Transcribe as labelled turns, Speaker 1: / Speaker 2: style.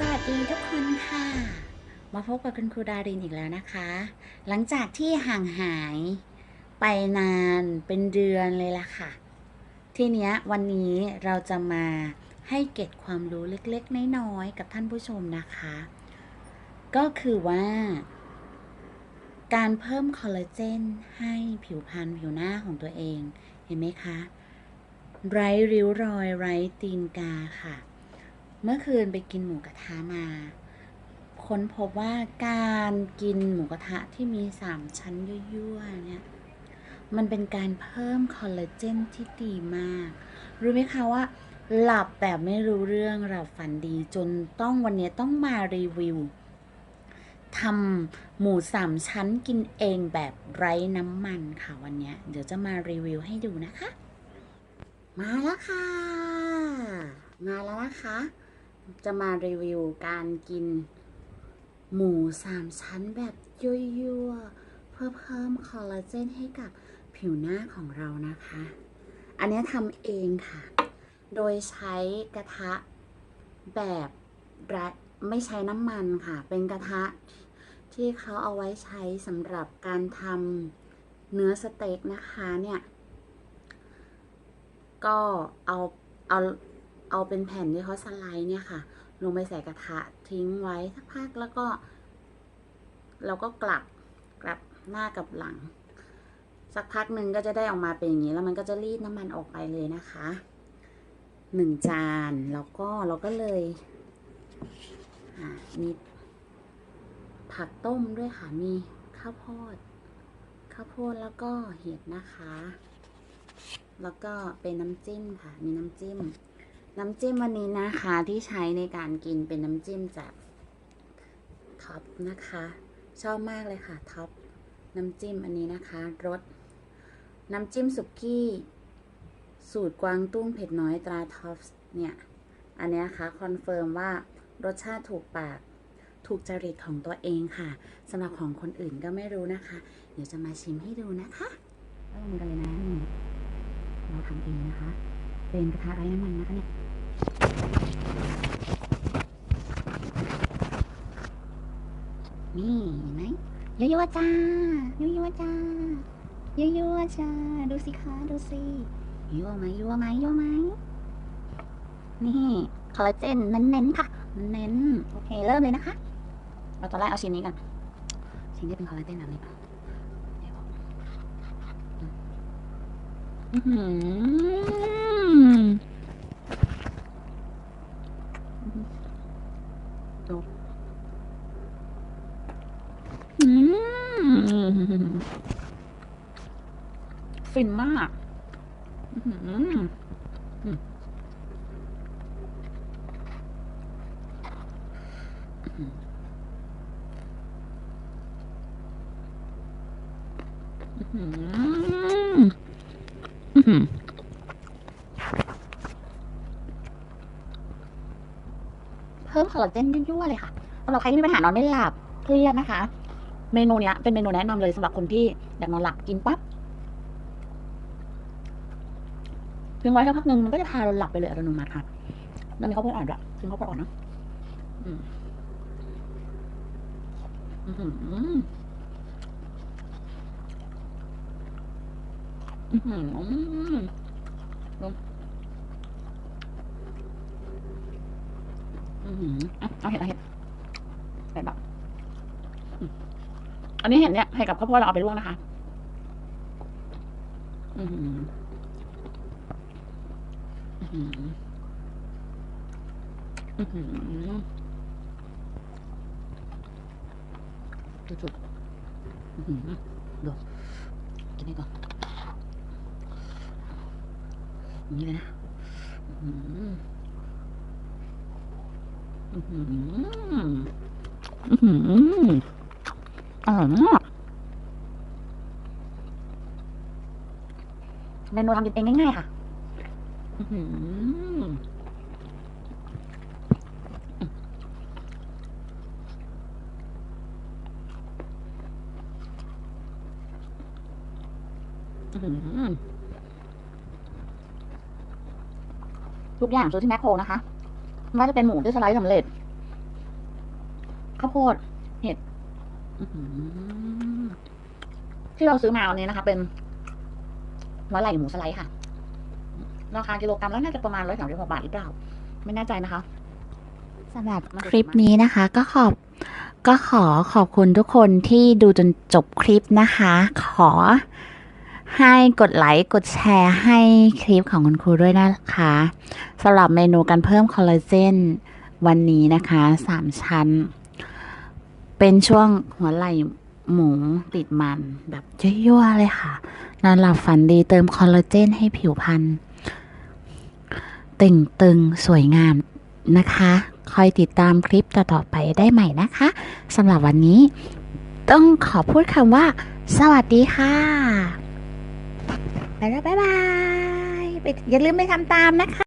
Speaker 1: สวัสดีทุกคนค่ะ มาพบกับคุณครูดารินอีกแล้วนะคะ หลังจากที่ห่างหายไปนานเป็นเดือนเลยล่ะค่ะ ทีเนี้ยวันนี้เราจะมาให้เก็บความรู้เล็กๆ น้อยๆ กับท่านผู้ชมนะคะ ก็คือว่า การเพิ่มคอลลาเจนให้ผิวพรรณผิวหน้าของตัวเอง เห็นไหมคะ ไร้ริ้วรอยไร้ตีนกาค่ะ เมื่อคืนไปกินหมูกระทะมา ค้นพบว่าการกินหมูกระทะที่มีสามชั้นยั่วๆเนี่ย มันเป็นการเพิ่มคอลลาเจนที่ดีมาก รู้ไหมคะว่า หลับแบบไม่รู้เรื่องหลับฝันดีจนต้องวันนี้ต้องมารีวิวทำหมูสามชั้นกินเองแบบไร้น้ำมันค่ะวันนี้เดี๋ยวจะมารีวิวให้ดูนะคะ มาแล้วค่ะ มาแล้วนะคะ จะมารีวิวการกิน หมูสามชั้นแบบยั่วๆเพื่อเพิ่มคอลลาเจนให้กับผิวหน้าของเรานะคะ อันนี้ทำเองค่ะ โดยใช้กระทะแบบรัดไม่ใช้น้ำมันค่ะ เป็นกระทะที่เขาเอาไว้ใช้สำหรับการทำเนื้อสเต็กนะคะเนี่ย ก็เอาเอา เอาเป็นแผ่นที่เขาสไลด์เนี่ยค่ะ ลงไปใส่กระทะทิ้งไว้สักพักแล้วก็ เราก็กลับกลับหน้ากับหลัง สักพักหนึ่งก็จะได้ออกมาเป็นอย่างนี้ แล้วมันก็จะรีดน้ำมันออกไปเลยนะคะหนึ่งจานแล้วก็เราก็เลยมีผักต้มด้วยค่ะ มีข้าวโพด ข้าวโพดแล้วก็เห็ดนะคะ แล้วก็เป็นน้ำจิ้มค่ะ มีน้ำจิ้ม น้ำจิ้มวันนี้นะคะที่ใช้ในการกินเป็นน้ำจิ้มจากท็อปนะคะ ชอบมากเลยค่ะท็อปน้ำจิ้มอันนี้นะคะรสน้ำจิ้มสุกี้ สูตรกวางตุ้งเผ็ดน้อยตราท็อปเนี่ย อันนี้นะคะคอนเฟิร์มว่ารสชาติถูกปากถูกจริตของตัวเองค่ะสำหรับของคนอื่นก็ไม่รู้นะคะ เดี๋ยวจะมาชิมให้ดูนะคะเริ่มกันเลยนะเราทำเองนะคะ เป็นกระทะไร้น้ำมันนะคะเนี่ย นี่เห็นไหมยั่วจ้ายั่วจ้ายั่วจ้าดูสิคะดูสิยั่วไหมยั่วไหมยั่วไหมนี่คอลลาเจนเน้นๆค่ะเน้นโอเคเริ่มเลยนะคะเราตอนแรกเอาชิ้นนี้กันชิ้นที่เป็นคอลลาเจนแบบนี้เดี๋ยวบอกอื้อหือดูอืม ฟินมากอื้อหื ออืมอื้อหืออื้อหือเพิ่มคอลลาเจนยั่วๆเลยค่ะสำหรับใครที่มีปัญหานอนไม่หลับเครียดนะคะ เมนูเนี้ยเป็นเมนูแนะนำเลยสำหรับคนที่อยากนอนหลับกินปั๊บทิ้งไว้สักพักหนึ่งมันก็จะพาเราหลับไปเลยอัตโนมัติค่ะแล้วมีข้าวโพดอ่อนด้วยทิ้งข้าวโพดอ่อนนะอืมอื้อหืออื้อหือดูอื้อหืออะ เอาเห็ดเอาเห็ดใส่แบบอันนี้เห็ดเนี่ยให้กับข้าวโพดเราเอาไปลวกนะคะ อือหืออื้อหืออื้อหือสุดๆอื้อหือดูกินนี่ก่อนอย่างนี้เลยนะ อื้อหื ออื้อหืออื้อหืออร่อยมากเมนูทำกินเองง่ายๆค่ะอื้อหืออื้อหือทุกอย่างซื้อที่แมคโครนะคะ ว่าจะเป็นหมูที่สไลด์สำเร็จ
Speaker 2: ข้าวโพด เห็ดที่เราซื้อมาวันนี้นะคะ เป็นหัวไหล่หมูสไลด์ค่ะ ราคากิโลกรัมแล้วน่าจะประมาณร้อยสามสิบหกบาทหรือเปล่า ไม่แน่ใจนะคะ
Speaker 1: สำหรับคลิปนี้นะคะ ก็ขอบก็ขอขอบคุณทุกคนที่ดูจนจบคลิปนะคะ ขอ ให้กดไลค์กดแชร์ให้คลิปของคุณครูด้วยนะคะสำหรับเมนูการเพิ่มคอลลาเจนวันนี้นะคะสามชั้น เป็นช่วงหัวไหล่หมูติดมันแบบยั่วๆเลยค่ะนอนหลับฝันดีเติมคอลลาเจนให้ผิวพรรณต่งตึงสวยงามนะคะ คอยติดตามคลิปต่อๆไปได้ใหม่นะคะสำหรับวันนี้ ต้องขอพูดคำว่า สวัสดีค่ะ ไปแล้วบ๊ายบายไปอย่าลืมไปทำตามนะคะ